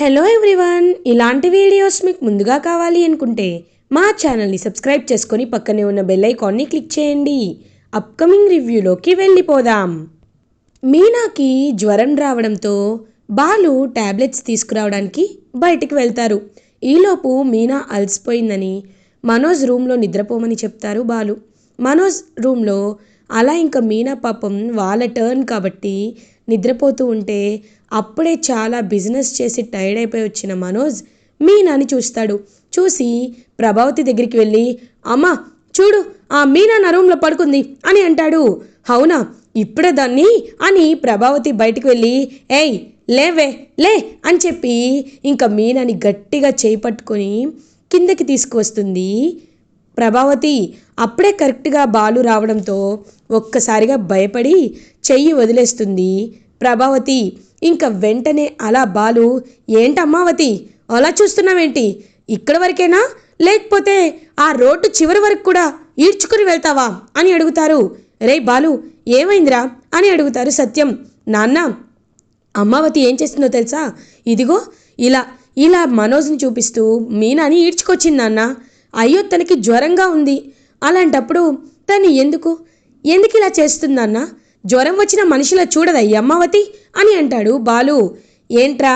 Hello everyone ఇలాంటి videos మీకు ముందుగా కావాలి అనుకుంటే మా ఛానల్ని సబ్స్క్రైబ్ చేసుకొని పక్కనే ఉన్న బెల్ ఐకాన్ని క్లిక్ చేయండి. అప్కమింగ్ రివ్యూలోకి వెళ్ళిపోదాం. మీనాకి జ్వరం రావడంతో బాలు టాబ్లెట్స్ తీసుకురావడానికి బయటికి వెళ్తారు. ఈలోపు మీనా అలసిపోయిందని మనోజ్ రూమ్లో నిద్రపోమని చెప్తారు బాలు. మనోజ్ రూమ్లో అలా ఇంకా మీనా పాపం వాళ్ళ టర్న్ కాబట్టి నిద్రపోతూ ఉంటే అప్పుడే చాలా బిజినెస్ చేసి టైర్డ్ అయిపోయి వచ్చిన మనోజ్ మీనాని చూస్తాడు. చూసి ప్రభావతి దగ్గరికి వెళ్ళి అమ్మా చూడు ఆ మీనా నా రూమ్లో పడుకుంది అని అంటాడు. అవునా? ఇప్పుడే దాన్ని అని ప్రభావతి బయటికి వెళ్ళి ఏయ్ లేవే లే అని చెప్పి ఇంకా మీనాని గట్టిగా చేయి పట్టుకొని కిందకి తీసుకువస్తుంది. ప్రభావతి అప్పుడే కరెక్ట్గా బాలు రావడంతో ఒక్కసారిగా భయపడి చెయ్యి వదిలేస్తుంది ప్రభావతి. ఇంకా వెంటనే అలా బాలు ఏంటమ్మావతి అలా చూస్తున్నావేంటి? ఇక్కడ వరకేనా? లేకపోతే ఆ రోడ్డు చివరి వరకు కూడా ఈడ్చుకుని వెళ్తావా? అని అడుగుతారు. రే బాలు ఏమైందిరా? అని అడుగుతారు సత్యం. నాన్న అమ్మావతి ఏం చేస్తుందో తెలుసా? ఇదిగో ఇలా ఇలా మనోజ్ని చూపిస్తూ మీనాని ఈడ్చుకొచ్చింది నాన్న. అయ్యో తనకి జ్వరంగా ఉంది. అలాంటప్పుడు తను ఎందుకు? ఎందుకు ఇలా చేస్తుందన్నా? జ్వరం వచ్చిన మనిషిలా చూడదా అమ్మావతి అని అంటాడు బాలు. ఏంట్రా?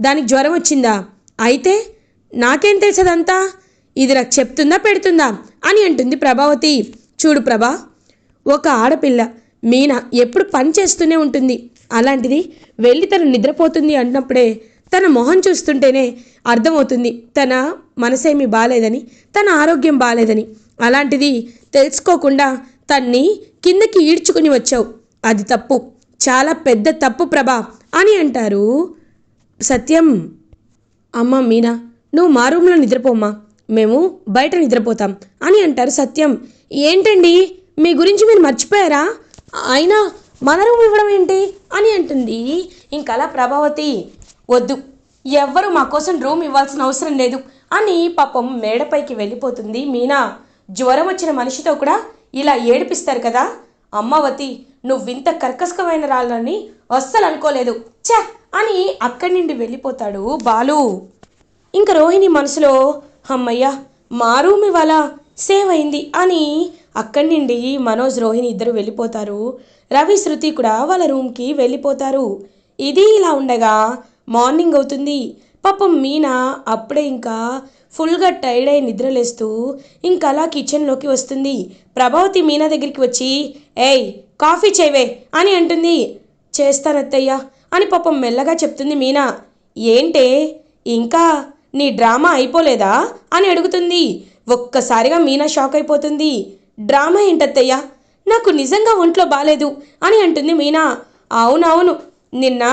దానికి జ్వరం వచ్చిందా? అయితే నాకేం తెలిసదంతా? ఇది నాకు చెప్తుందా పెడుతుందా అని అంటుంది ప్రభావతి. చూడు ప్రభా ఒక ఆడపిల్ల మీనా ఎప్పుడు పని చేస్తూనే ఉంటుంది. అలాంటిది వెళ్ళి తను నిద్రపోతుంది అన్నప్పుడే తన మొహం చూస్తుంటేనే అర్థమవుతుంది తన మనసేమి బాగాలేదని తన ఆరోగ్యం బాగాలేదని అలాంటిది తెలుసుకోకుండా తన్ని కిందకి ఈడ్చుకుని వచ్చావు. అది తప్పు. చాలా పెద్ద తప్పు ప్రభా అని అంటారు సత్యం. అమ్మ మీనా నువ్వు మా రూమ్లో నిద్రపోమ్మా. మేము బయట నిద్రపోతాం అని అంటారు సత్యం. ఏంటండి? మీ గురించి మీరు మర్చిపోయారా? అయినా మన రూమ్ ఇవ్వడం ఏంటి? అని అంటుంది. ఇంకలా ప్రభావతి వద్దు. ఎవ్వరు మా కోసం రూమ్ ఇవ్వాల్సిన అవసరం లేదు అని పాపం మేడపైకి వెళ్ళిపోతుంది మీనా. జ్వరం వచ్చిన మనిషితో కూడా ఇలా ఏడిపిస్తారు కదా. అమ్మావతి నువ్వింత కర్కశకమైన రాళ్ళని అస్సలు అనుకోలేదు. ఛ! అని అక్కడి నుండి వెళ్ళిపోతాడు బాలు. ఇంకా రోహిణి మనసులో అమ్మయ్య మా రూమ్ ఇవాళ సేవ్ అయింది అని అక్కడి నుండి మనోజ్ రోహిణి ఇద్దరు వెళ్ళిపోతారు. రవి శృతి కూడా వాళ్ళ రూమ్కి వెళ్ళిపోతారు. ఇది ఇలా ఉండగా మార్నింగ్ అవుతుంది. పాపం మీనా అప్పుడే ఇంకా ఫుల్గా టైర్డ్ అయి నిద్రలేస్తూ ఇంకా అలా కిచెన్లోకి వస్తుంది. ప్రభావతి మీనా దగ్గరికి వచ్చి ఏయ్ కాఫీ చేయవే అని అంటుంది. చేస్తానత్తయ్య అని పాపం మెల్లగా చెప్తుంది మీనా. ఏంటే ఇంకా నీ డ్రామా అయిపోలేదా? అని అడుగుతుంది. ఒక్కసారిగా మీనా షాక్ అయిపోతుంది. డ్రామా ఏంటత్తయ్యా? నాకు నిజంగా ఒంట్లో బాలేదు అని అంటుంది మీనా. అవునవును నిన్న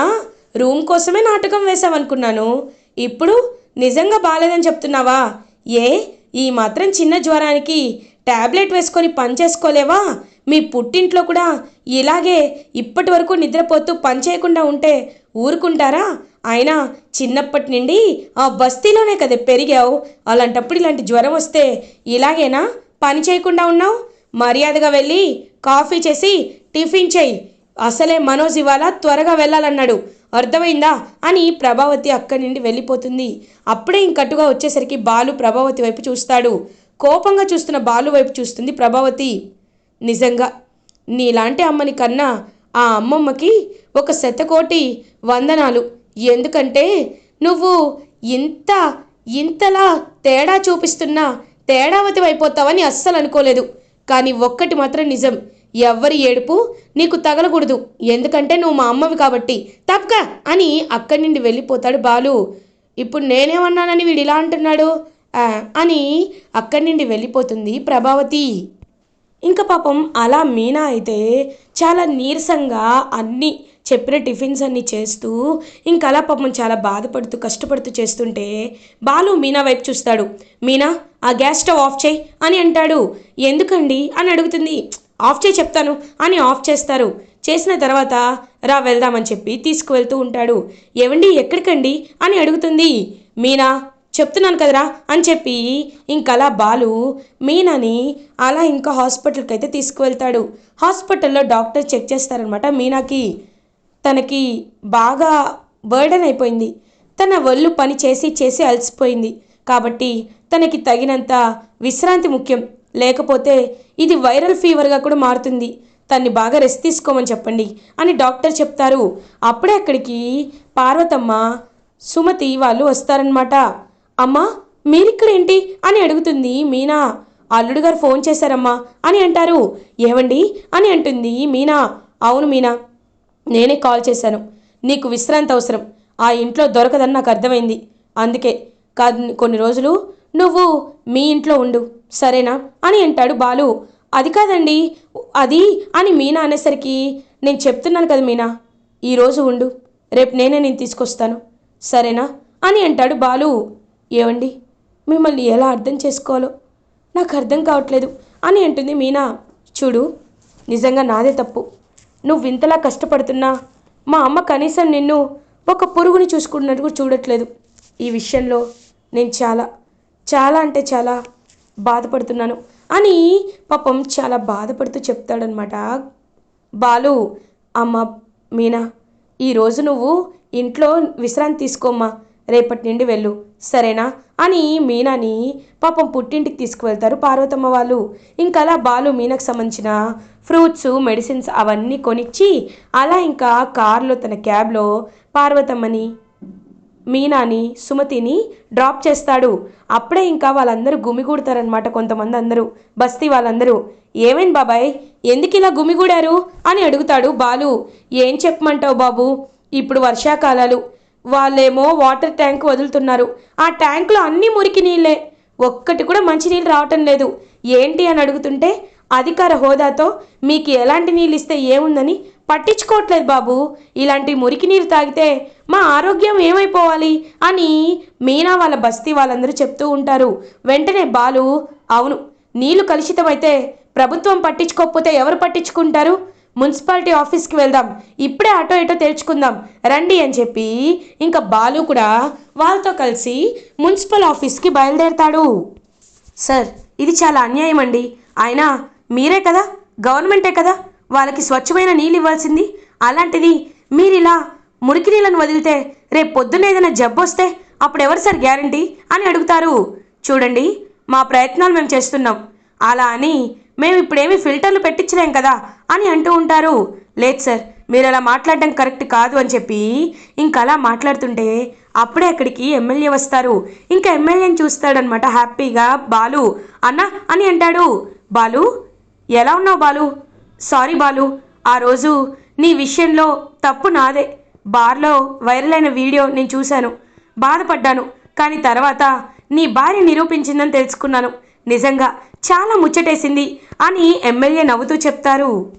రూమ్ కోసమే నాటకం వేశావనుకున్నాను. ఇప్పుడు నిజంగా బాలేదని చెప్తున్నావా? ఏ? ఈ మాత్రం చిన్న జ్వరానికి ట్యాబ్లెట్ వేసుకొని పని చేసుకోలేవా? మీ పుట్టింట్లో కూడా ఇలాగే ఇప్పటి వరకు నిద్రపోతూ పని చేయకుండా ఉంటే ఊరుకుంటారా? అయినా చిన్నప్పటి నుండి ఆ బస్తీలోనే కదా పెరిగావు. అలాంటప్పుడు ఇలాంటి జ్వరం వస్తే ఇలాగేనా? పని చేయకుండా ఉన్నావు? మర్యాదగా వెళ్ళి కాఫీ చేసి టిఫిన్ చేయి. అసలే మనోజ్ ఇవాళ త్వరగా వెళ్ళాలన్నాడు. అర్థమైందా? అని ప్రభావతి అక్కడి నుండి వెళ్ళిపోతుంది. అప్పుడే ఇంకట్టుగా వచ్చేసరికి బాలు ప్రభావతి వైపు చూస్తాడు. కోపంగా చూస్తున్న బాలు వైపు చూస్తుంది ప్రభావతి. నిజంగా నీలాంటి అమ్మని కన్నా ఆ అమ్మమ్మకి ఒక శతకోటి వందనాలు. ఎందుకంటే నువ్వు ఇంత ఇంతలా తేడా చూపిస్తున్నా తేడావతి అయిపోతావని అస్సలు అనుకోలేదు. కానీ ఒక్కటి మాత్రం నిజం. ఎవ్వరి ఏడుపు నీకు తగలకూడదు. ఎందుకంటే నువ్వు మా అమ్మవి కాబట్టి. తప్పక అని అక్కడి నుండి వెళ్ళిపోతాడు బాలు. ఇప్పుడు నేనేమన్నానని వీడు ఇలా అంటున్నాడు? అని అక్కడి నుండి వెళ్ళిపోతుంది ప్రభావతి. ఇంకా పాపం అలా మీనా అయితే చాలా నీరసంగా అన్ని చెప్పిన టిఫిన్స్ అన్నీ చేస్తూ ఇంకా అలా పాపం చాలా బాధపడుతూ కష్టపడుతూ చేస్తుంటే బాలు మీనా వైపు చూస్తాడు. మీనా ఆ గ్యాస్ స్టవ్ ఆఫ్ చేయి అని అంటాడు. ఎందుకండి? అని అడుగుతుంది. ఆఫ్ చేయి చెప్తాను అని ఆఫ్ చేస్తారు. చేసిన తర్వాత రా వెళ్దామని చెప్పి తీసుకువెళ్తూ ఉంటాడు. ఏవండి ఎక్కడికండి? అని అడుగుతుంది. మీనా చెప్తున్నాను కదరా అని చెప్పి ఇంకలా బాలు మీనాని అలా ఇంకా హాస్పిటల్కి అయితే తీసుకువెళ్తాడు. హాస్పిటల్లో డాక్టర్ చెక్ చేస్తారనమాట మీనాకి. తనకి బాగా బర్డెన్ అయిపోయింది. తన ఒళ్ళు పని చేసి చేసి అలసిపోయింది. కాబట్టి తనకి తగినంత విశ్రాంతి ముఖ్యం. లేకపోతే ఇది వైరల్ ఫీవర్గా కూడా మారుతుంది. తన్ని బాగా రెస్ట్ తీసుకోమని చెప్పండి అని డాక్టర్ చెప్తారు. అప్పుడే అక్కడికి పార్వతమ్మ సుమతి వాళ్ళు వస్తారనమాట అమ్మా మీరిక్కడేంటి? అని అడుగుతుంది మీనా. అల్లుడు గారు ఫోన్ చేశారమ్మా అని అంటారు. ఏవండి? అని అంటుంది మీనా. అవును మీనా నేనే కాల్ చేశాను. నీకు విశ్రాంతి అవసరం. ఆ ఇంట్లో దొరకదని నాకు అర్థమైంది. అందుకే కాదు కొన్ని రోజులు నువ్వు మీ ఇంట్లో ఉండు సరేనా? అని అంటాడు బాలు. అది కాదండి అది అని మీనా అనేసరికి నేను చెప్తున్నాను కదా మీనా ఈరోజు ఉండు రేపు నేనే నేను తీసుకొస్తాను సరేనా? అని అంటాడు బాలు. ఏవండి మిమ్మల్ని ఎలా అర్థం చేసుకోవాలో? నాకు అర్థం కావట్లేదు అని అంటుంది మీనా. చూడు నిజంగా నాదే తప్పు. నువ్వు ఇంతలా కష్టపడుతున్నా మా అమ్మ కనీసం నిన్ను ఒక పురుగుని చూసుకున్నట్టు చూడట్లేదు. ఈ విషయంలో నేను చాలా చాలా అంటే చాలా బాధపడుతున్నాను. అని పాపం చాలా బాధపడుతూ చెప్తాడనమాట బాలు అమ్మ మీనా ఈరోజు నువ్వు ఇంట్లో విశ్రాంతి తీసుకోమ్మా. రేపటి నుండి వెళ్ళు. సరేనా? అని మీనాని పాపం పుట్టింటికి తీసుకువెళ్తారు పార్వతమ్మ వాళ్ళు. ఇంకా అలా బాలు మీనకు సంబంధించిన ఫ్రూట్స్ మెడిసిన్స్ అవన్నీ కొనిచ్చి అలా ఇంకా కారులో తన క్యాబ్లో పార్వతమ్మని మీనాని సుమతిని డ్రాప్ చేస్తాడు. అప్పుడే ఇంకా వాళ్ళందరూ గుమిగూడతారనమాట కొంతమంది అందరూ. బస్తీ వాళ్ళందరూ. ఏమైంది బాబాయ్? ఎందుకు ఇలా గుమిగూడారు అని అడుగుతాడు బాలు. ఏం చెప్పమంటావు బాబు? ఇప్పుడు వర్షాకాలాలు. వాళ్ళేమో వాటర్ ట్యాంక్ వదులుతున్నారు. ఆ ట్యాంకులో అన్ని మురికి నీళ్ళే. ఒక్కటి కూడా మంచి నీళ్ళు రావటం లేదు. ఏంటి అని అడుగుతుంటే అధికార హోదాతో మీకు ఎలాంటి నీళ్ళు ఇస్తే ఏముందని పట్టించుకోవట్లేదు బాబు. ఇలాంటి మురికి నీరు తాగితే మా ఆరోగ్యం ఏమైపోవాలి అని మీనా వాళ్ళ బస్తీ వాళ్ళందరూ చెప్తూ ఉంటారు. వెంటనే బాలు అవును నీళ్ళు కలుషితమైతే ప్రభుత్వం పట్టించుకోకపోతే ఎవరు పట్టించుకుంటారు? మున్సిపాలిటీ ఆఫీస్కి వెళ్దాం ఇప్పుడే అటో ఇటో తెలుసుకుందాం రండి అని చెప్పి ఇంకా బాలు కూడా వాళ్ళతో కలిసి మున్సిపల్ ఆఫీస్కి బయలుదేరతాడు. సార్ ఇది చాలా అన్యాయం అండి. అయినా మీరే కదా గవర్నమెంటే కదా వాళ్ళకి స్వచ్ఛమైన నీళ్ళు ఇవ్వాల్సింది. అలాంటిది మీరు ఇలా మురికి నీళ్ళను వదిలితే రేపు పొద్దున్న ఏదైనా జబ్బు వస్తే అప్పుడు ఎవరు సార్ గ్యారంటీ అని అడుగుతారు. చూడండి మా ప్రయత్నాలు మేము చేస్తున్నాం. అలా అని మేము ఇప్పుడేమి ఫిల్టర్లు పెట్టించలేం కదా అని అంటూ ఉంటారు. లేదు సార్ మీరు అలా మాట్లాడడం కరెక్ట్ కాదు అని చెప్పి ఇంకలా అలా మాట్లాడుతుంటే అప్పుడే అక్కడికి ఎమ్మెల్యే వస్తారు. ఇంకా ఎమ్మెల్యేని చూస్తాడనమాట హ్యాపీగా బాలు. అన్న అని అంటాడు. బాలు ఎలా ఉన్నావు బాలు? సారీ బాలు ఆ రోజు నీ విషయంలో తప్పు నాదే. బార్లో వైరల్ అయిన వీడియో నేను చూశాను. బాధపడ్డాను. కానీ తర్వాత నీ భార్య నిరూపించిందని తెలుసుకున్నాను. నిజంగా చాలా ముచ్చటేసింది అని ఎమ్మెల్యే నవ్వుతూ చెప్తారు.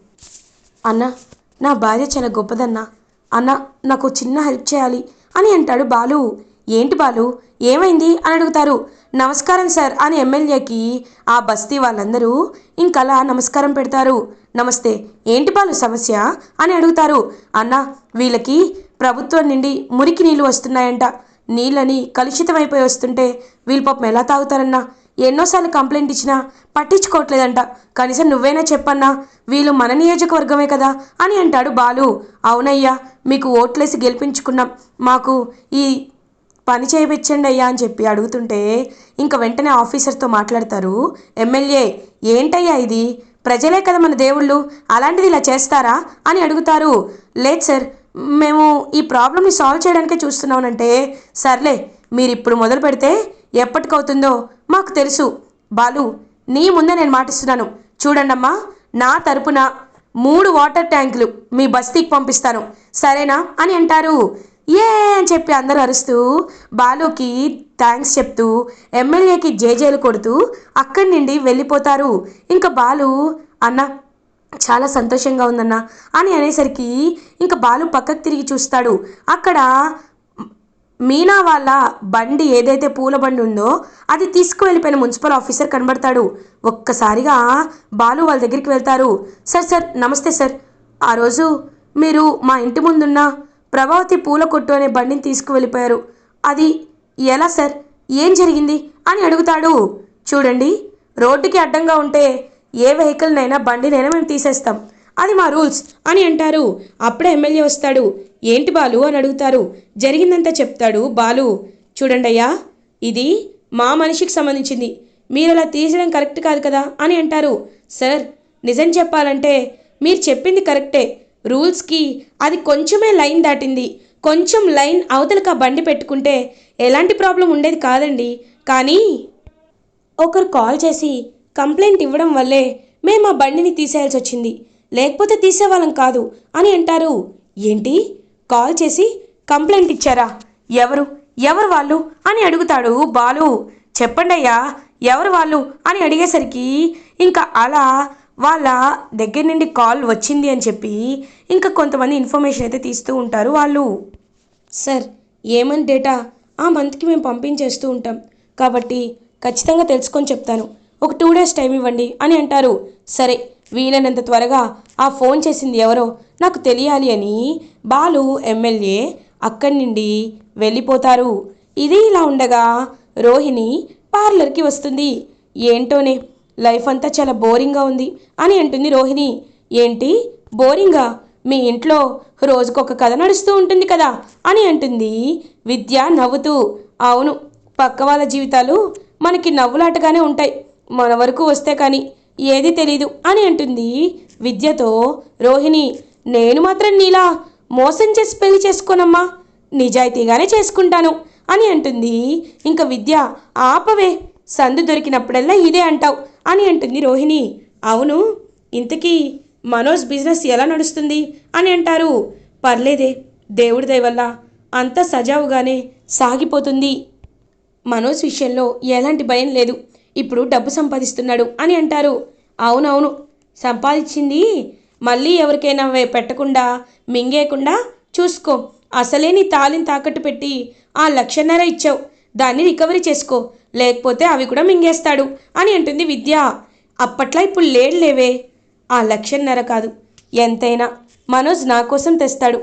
అన్న నా భార్య చాలా గొప్పదన్నా. అన్న నాకు చిన్న హెల్ప్ చేయాలి అని అంటాడు బాలు. ఏంటి బాలు? ఏమైంది అని అడుగుతారు. నమస్కారం సార్ అని ఎమ్మెల్యేకి ఆ బస్తీ వాళ్ళందరూ ఇంకలా నమస్కారం పెడతారు. నమస్తే ఏంటి పాలు సమస్య? అని అడుగుతారు. అన్న వీళ్ళకి ప్రభుత్వం నుండి మురికి నీళ్ళు వస్తున్నాయంట. నీళ్ళని కలుషితమైపోయి వస్తుంటే వీళ్ళు పాపం ఎలా తాగుతారన్నా? ఎన్నోసార్లు కంప్లైంట్ ఇచ్చినా పట్టించుకోవట్లేదంట. కనీసం నువ్వైనా చెప్పన్నా వీళ్ళు మన నియోజకవర్గమే కదా అని అంటాడు బాలు. అవునయ్యా మీకు ఓట్లేసి గెలిపించుకున్నాం. మాకు ఈ పని చేయించండి అయ్యా అని చెప్పి అడుగుతుంటే ఇంక వెంటనే ఆఫీసర్తో మాట్లాడతారు. ఎమ్మెల్యే ఏంటయ్యా ఇది? ప్రజలే కదా మన దేవుళ్ళు. అలాంటిది ఇలా చేస్తారా? అని అడుగుతారు. లేదు సార్. మేము ఈ ప్రాబ్లమ్ని సాల్వ్ చేయడానికే చూస్తున్నామనంటే సర్లే మీరు ఇప్పుడు మొదలు పెడితే ఎప్పటికవుతుందో మాకు తెలుసు. బాలు నీ ముందే నేను మాటిస్తున్నాను. చూడండమ్మా నా తరపున మూడు వాటర్ ట్యాంకులు మీ బస్తీకి పంపిస్తాను. సరేనా? అని అంటారు. ఏ అని చెప్పి అందరూ అరుస్తూ బాలుకి థ్యాంక్స్ చెప్తూ ఎమ్మెల్యేకి జేజేలు కొడుతూ అక్కడి నుండి వెళ్ళిపోతారు. ఇంకా బాలు అన్న చాలా సంతోషంగా ఉందన్న అని అనేసరికి ఇంకా బాలు పక్కకు తిరిగి చూస్తాడు. అక్కడ మీనా వాళ్ళ బండి ఏదైతే పూల బండి ఉందో అది తీసుకువెళ్ళిపోయిన మున్సిపల్ ఆఫీసర్ కనబడతాడు. ఒక్కసారిగా బాలు వాళ్ళ దగ్గరికి వెళ్తారు. సార్ సార్ నమస్తే సార్. ఆ రోజు మీరు మా ఇంటి ముందున్న ప్రభావతి పూల కొట్టు అనే బండిని తీసుకువెళ్ళిపోయారు. అది ఎలా సార్? ఏం జరిగింది? అని అడుగుతాడు. చూడండి రోడ్డుకి అడ్డంగా ఉంటే ఏ వెహికల్నైనా బండినైనా మేము తీసేస్తాం. అది మా రూల్స్ అని అంటారు. అప్పుడే ఎమ్మెల్యే వస్తాడు. ఏంటి బాలు? అని అడుగుతారు. జరిగిందంతా చెప్తాడు బాలు. చూడండయ్యా ఇది మా మనిషికి సంబంధించింది. మీరు అలా తీసడం కరెక్ట్ కాదు కదా? అని అంటారు. సార్ నిజం చెప్పాలంటే మీరు చెప్పింది కరెక్టే. రూల్స్కి అది కొంచెమే లైన్ దాటింది. కొంచెం లైన్ అవతలక బండి పెట్టుకుంటే ఎలాంటి ప్రాబ్లం ఉండేది కాదండి. కానీ ఒకరు కాల్ చేసి కంప్లైంట్ ఇవ్వడం వల్లే మేము ఆ బండిని తీసేయాల్సి వచ్చింది. లేకపోతే తీసేవాళ్ళం కాదు అని అంటారు. ఏంటి? కాల్ చేసి కంప్లైంట్ ఇచ్చారా? ఎవరు? ఎవరు వాళ్ళు? అని అడుగుతాడు బాలు. చెప్పండి అయ్యా ఎవరు వాళ్ళు? అని అడిగేసరికి ఇంకా అలా వాళ్ళ దగ్గర నుండి కాల్ వచ్చింది అని చెప్పి ఇంకా కొంతమంది ఇన్ఫర్మేషన్ అయితే తీస్తూ ఉంటారు వాళ్ళు. సార్ ఏమని డేటా? ఆ మంత్కి మేము పంపించేస్తూ ఉంటాం. కాబట్టి ఖచ్చితంగా తెలుసుకొని చెప్తాను. ఒక టూ డేస్ టైం ఇవ్వండి అని అంటారు. సరే వీలైనంత త్వరగా ఆ ఫోన్ చేసింది ఎవరో నాకు తెలియాలి అని బాలు ఎమ్మెల్యే అక్కడి నుండి వెళ్ళిపోతారు. ఇది ఇలా ఉండగా రోహిణి పార్లర్కి వస్తుంది. ఏంటోనే? లైఫ్ అంతా చాలా బోరింగ్గా ఉంది అని అంటుంది రోహిణి. ఏంటి? బోరింగా? మీ ఇంట్లో రోజుకొక కథ నడుస్తూ ఉంటుంది కదా? అని అంటుంది. విద్య నవ్వుతూ. అవును పక్క వాళ్ళ జీవితాలు మనకి నవ్వులాటగానే ఉంటాయి. మన వరకు వస్తే కానీ ఏది తెలీదు అని అంటుంది విద్యతో రోహిణి. నేను మాత్రం నీలా మోసం చేసి పెళ్ళి చేసుకోనమ్మా. నిజాయితీగానే చేసుకుంటాను అని అంటుంది. ఇంకా విద్య ఆపవే. సందు దొరికినప్పుడల్లా ఇదే అంటావు అని అంటుంది రోహిణి. అవును ఇంతకీ మనోజ్ బిజినెస్ ఎలా నడుస్తుంది అని అంటారు. పర్లేదే దేవుడి దయవల్ల అంతా సజావుగానే సాగిపోతుంది. మనోజ్ విషయంలో ఎలాంటి భయం లేదు. ఇప్పుడు డబ్బు సంపాదిస్తున్నాడు అని అంటారు. అవునవును సంపాదించింది మళ్ళీ ఎవరికైనా పెట్టకుండా మింగేయకుండా చూసుకో. అసలే నీ తాలిని తాకట్టు పెట్టి ఆ లక్షన్నర ఇచ్చావు. దాన్ని రికవరీ చేసుకో. లేకపోతే అవి కూడా మింగేస్తాడు అని అంటుంది విద్య. అప్పట్లో ఇప్పుడు లేడు లేవే. ఆ లక్షన్నర కాదు ఎంతైనా మనోజ్ నా కోసం తెస్తాడు.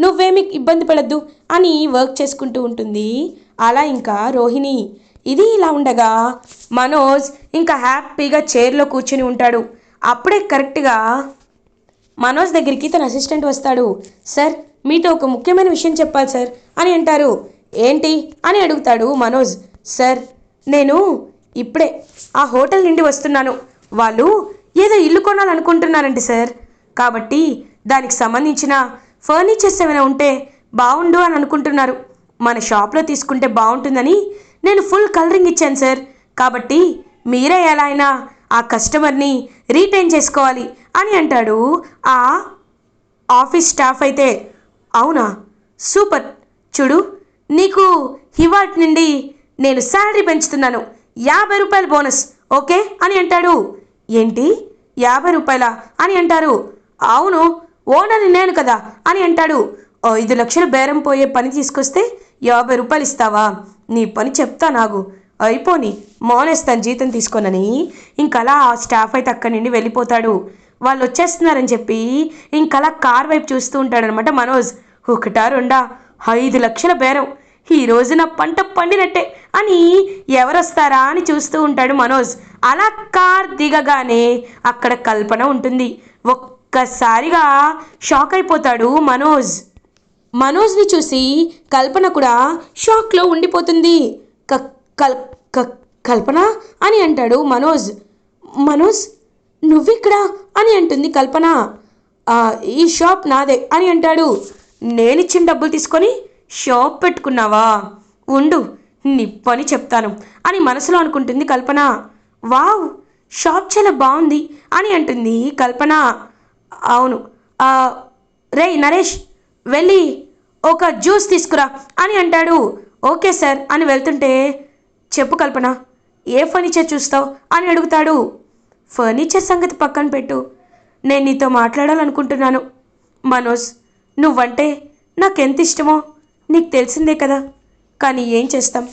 నువ్వేమి ఇబ్బంది పడద్దు అని వర్క్ చేసుకుంటూ ఉంటుంది. అలా ఇంకా రోహిణి. ఇది ఇలా ఉండగా మనోజ్ ఇంకా హ్యాపీగా చైర్లో కూర్చుని ఉంటాడు. అప్పుడే కరెక్ట్గా మనోజ్ దగ్గరికి తన అసిస్టెంట్ వస్తాడు. సార్ మీతో ఒక ముఖ్యమైన విషయం చెప్పాలి సార్ అని అంటారు. ఏంటి? అని అడుగుతాడు మనోజ్. సార్ నేను ఇప్పుడే ఆ హోటల్ నుండి వస్తున్నాను. వాళ్ళు ఏదో ఇల్లు కొనాలనుకుంటున్నారండి సార్. కాబట్టి దానికి సంబంధించిన ఫర్నిచర్స్ ఏమైనా ఉంటే బాగుండు అని అనుకుంటున్నారు. మన షాప్లో తీసుకుంటే బాగుంటుందని నేను ఫుల్ కలరింగ్ ఇచ్చాను సార్. కాబట్టి మీరే ఎలా అయినా ఆ కస్టమర్ని రీటైన్ చేసుకోవాలి అని అంటాడు ఆ ఆఫీస్ స్టాఫ్ అయితే. అవునా? సూపర్. చూడు నీకు హివాట్ నుండి నేను శాలరీ పెంచుతున్నాను. యాభై రూపాయల బోనస్ ఓకే? అని అంటాడు. ఏంటి? యాభై రూపాయల? అని అంటారు. అవును ఓనర్ నేను కదా అని అంటాడు. ఐదు లక్షలు బేరం పోయే పని తీసుకొస్తే యాభై రూపాయలు ఇస్తావా? నీ పని చెప్తా నాకు అయిపోని మానేస్తాను జీతం తీసుకోనని. ఇంకలా ఆ స్టాఫ్ అయితే అక్కడి నుండి వెళ్ళిపోతాడు. వాళ్ళు వచ్చేస్తున్నారని చెప్పి ఇంకలా కార్ వైపు చూస్తూ ఉంటాడనమాట మనోజ్. ఒకటా రెండా? ఐదు లక్షల బేరం. ఈ రోజు నా పంట పండినట్టే అని ఎవరొస్తారా అని చూస్తూ ఉంటాడు మనోజ్. అలా కార్ దిగగానే అక్కడ కల్పన ఉంటుంది. ఒక్కసారిగా షాక్ అయిపోతాడు మనోజ్. మనోజ్ని చూసి కల్పన కూడా షాక్లో ఉండిపోతుంది. క కల్ క- కల్పన అని అంటాడు మనోజ్. మనోజ్ నువ్విక్కడ అని అంటుంది కల్పన. ఈ షాప్ నాదే అని అంటాడు. నేనిచ్చిన డబ్బులు తీసుకొని షాప్ పెట్టుకున్నావా? ఉండు నీ పని చెప్తాను అని మనసులో అనుకుంటుంది కల్పన. వావ్ షాప్ చాలా బాగుంది అని అంటుంది కల్పన. అవును రే రేయ్ నరేష్ వెళ్ళి ఒక జ్యూస్ తీసుకురా అని అంటాడు. ఓకే సార్ అని వెళ్తుంటే చెప్పు కల్పన ఏ ఫర్నిచర్ చూస్తావు అని అడుగుతాడు. ఫర్నిచర్ సంగతి పక్కన పెట్టు నేను నీతో మాట్లాడాలనుకుంటున్నాను. మనోజ్ నువ్వంటే నాకెంత ఇష్టమో నీకు తెలిసిందే కదా. కానీ ఏం చేస్తాం?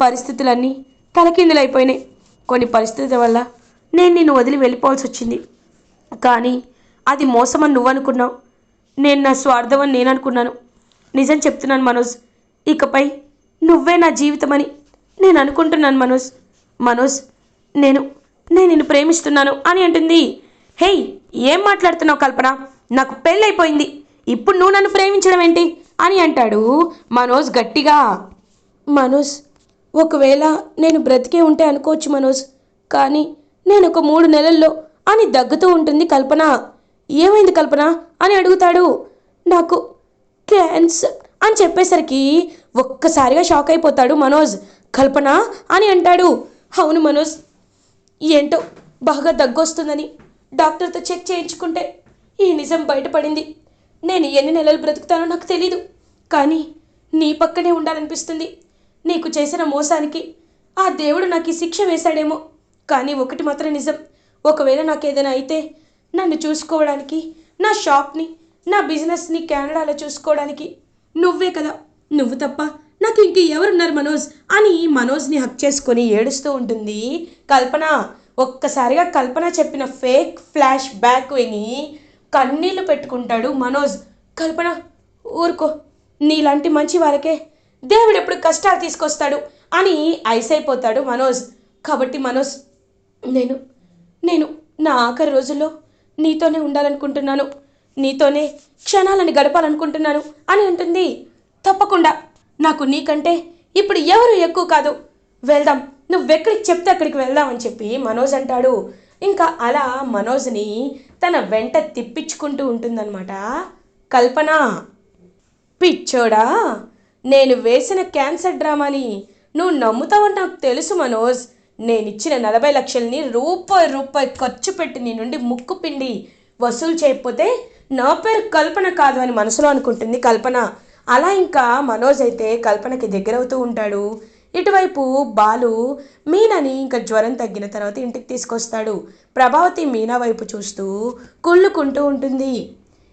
పరిస్థితులన్నీ తలకిందులైపోయినాయి. కొన్ని పరిస్థితుల వల్ల నేను నిన్ను వదిలి వెళ్ళిపోవాల్సి వచ్చింది. కానీ అది మోసమని నువ్వు అనుకున్నావు. నేను నా స్వార్థం అని నేను అనుకున్నాను. నిజం చెప్తున్నాను మనోజ్. ఇకపై నువ్వే నా జీవితమని నేను అనుకుంటున్నాను మనోజ్. మనోజ్ నేను నేను నిన్ను ప్రేమిస్తున్నాను అని అంటుంది. హేయ్ ఏం మాట్లాడుతున్నావు కల్పన? నాకు పెళ్ళైపోయింది. ఇప్పుడు నువ్వు నన్ను ప్రేమించడం ఏంటి? అని అంటాడు మనోజ్ గట్టిగా. మనోజ్ ఒకవేళ నేను బ్రతికే ఉంటే అనుకోవచ్చు మనోజ్ కానీ నేను ఒక మూడు నెలల్లో అని దగ్గుతూ ఉంటుంది కల్పన. ఏమైంది కల్పన? అని అడుగుతాడు. నాకు క్యాన్సర్ అని చెప్పేసరికి ఒక్కసారిగా షాక్ అయిపోతాడు మనోజ్. కల్పన అని అంటాడు. అవును మనోజ్ ఏంటో బాగా దగ్గొస్తుందని డాక్టర్తో చెక్ చేయించుకుంటే ఈ నిజం బయటపడింది. నేను ఎన్ని నెలలు బ్రతుకుతానో నాకు తెలీదు. కానీ నీ పక్కనే ఉండాలనిపిస్తుంది. నీకు చేసిన మోసానికి ఆ దేవుడు నాకు ఈ శిక్ష వేశాడేమో. కానీ ఒకటి మాత్రం నిజం. ఒకవేళ నాకు ఏదైనా అయితే నన్ను చూసుకోవడానికి నా షాప్ని నా బిజినెస్ని కెనడాలో చూసుకోవడానికి నువ్వే కదా. నువ్వు తప్ప నాకు ఇంక ఎవరున్నారు మనోజ్ అని మనోజ్ని హక్ చేసుకొని ఏడుస్తూ ఉంటుంది. కల్పన ఒక్కసారిగా కల్పన చెప్పిన ఫేక్ ఫ్లాష్ బ్యాక్ విని కన్నీళ్ళు పెట్టుకుంటాడు మనోజ్. కల్పన ఊరుకో. నీలాంటి మంచి వారికే దేవుడు ఎప్పుడు కష్టాలు తీసుకొస్తాడు అని ఐసైపోతాడు అయిపోతాడు మనోజ్. కాబట్టి మనోజ్ నేను నేను నా ఆఖరి రోజుల్లో నీతోనే ఉండాలనుకుంటున్నాను. నీతోనే క్షణాలను గడపాలనుకుంటున్నాను అని అంటుంది. తప్పకుండా. నాకు నీకంటే ఇప్పుడు ఎవరు ఎక్కువ కాదు. వెళ్దాం. నువ్వెక్కడికి చెప్తే అక్కడికి వెళ్దాం అని చెప్పి మనోజ్ అంటాడు. ఇంకా అలా మనోజ్ని తన వెంట తిప్పించుకుంటూ ఉంటుందన్నమాట. కల్పన పిచ్చోడా నేను వేసిన క్యాన్సర్ డ్రామాని నువ్వు నమ్ముతావని నాకు తెలుసు మనోజ్. నేను ఇచ్చిన నలభై లక్షల్ని రూపాయి రూపాయి ఖర్చు పెట్టి నీ నుండి ముక్కు పిండి వసూలు చేయకపోతే నా పేరు కల్పన కాదు అని మనసులో అనుకుంటుంది కల్పన. అలా ఇంకా మనోజ్ అయితే కల్పనకి దగ్గరవుతూ ఉంటాడు. ఇటువైపు బాలు మీనని ఇంకా జ్వరం తగ్గిన తర్వాత ఇంటికి తీసుకొస్తాడు. ప్రభావతి మీనా వైపు చూస్తూ కుళ్ళుకుంటూ ఉంటుంది.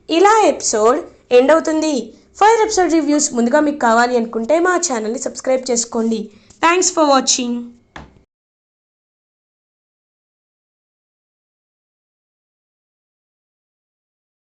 ఇలా ఎపిసోడ్ ఎండ్ అవుతుంది. ఫైర్ ఎపిసోడ్ రివ్యూస్ ముందుగా మీకు కావాలి అనుకుంటే మా ఛానల్ని సబ్స్క్రైబ్ చేసుకోండి. Thanks for watching.